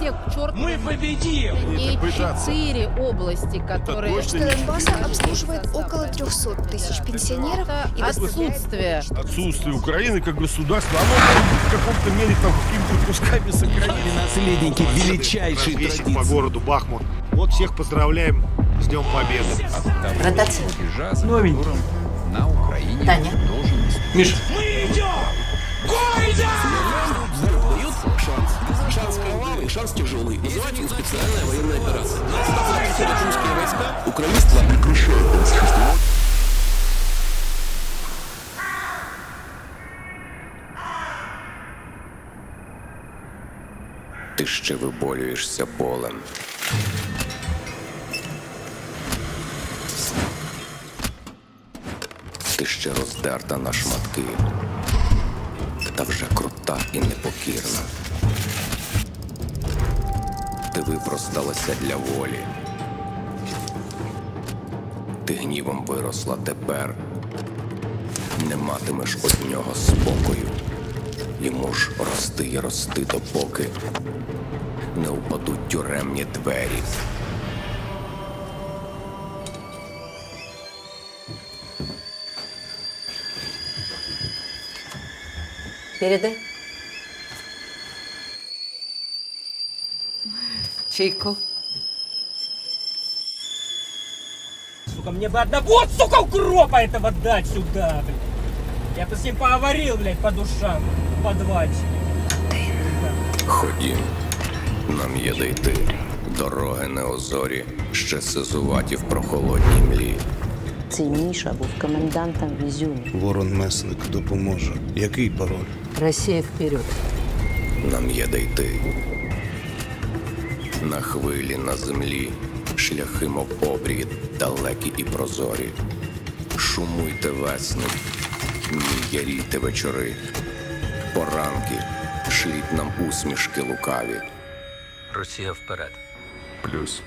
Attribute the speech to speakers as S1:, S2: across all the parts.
S1: всех к черту.
S2: Мы победим!
S1: И четыре области, которые...
S3: Что Донбасса обслуживает около 300 тысяч пенсионеров и
S1: отсутствие
S4: Отсутствие Украины как государства, оно в каком-то мере там какими-то кусками сохранить.
S2: Наследники величайшей
S5: развесить по
S2: традиции.
S5: городу Бахмут. Вот всех поздравляем с Днем Победы.
S6: Ротация.
S7: Новенький.
S6: На Украине
S3: Таня.
S6: должен
S7: Миша.
S8: Шанс существовать.
S9: Ти ще виболюєшся болем. Ти ще роздерта на шматки, та вже крута і непокірна. Ти випросталася для волі. Ти гнівом виросла тепер. Не матимеш од нього спокою. Йому ж рости й рости допоки не упадуть тюремні двері.
S6: Передай. Чайку.
S7: Сука, мне бы одного, сука, укропа этого дать сюда, блядь. Я бы с ним поговорил, блядь, по душам. Подвальчик.
S9: Ходім, нам є де йти. Дороги неозорі, ще сизуваті в прохолодній млі.
S6: Цей Міша був комендантом в Ізюмі.
S10: Ворон месник допоможе. Який пароль?
S6: Росія вперед.
S9: Нам є де йти. На хвилі, на землі, шляхи, мов обрії, далекі і прозорі. Шумуйте весни, мігярійте вечори, поранки, шліть нам усмішки лукаві. Росія вперед. Плюс.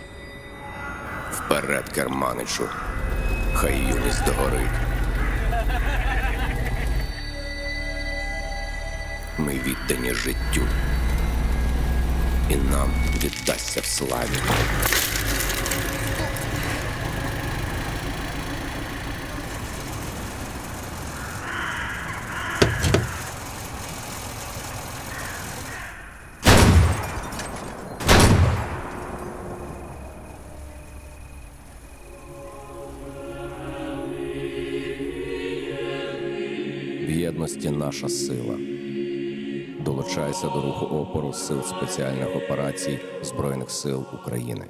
S9: Вперед, керманичу. Хай юність догорить. Ми віддані життю. І нам віддасться в славі. Єдності наша сила. Долучайся до руху опору сил спеціальних операцій Збройних сил України.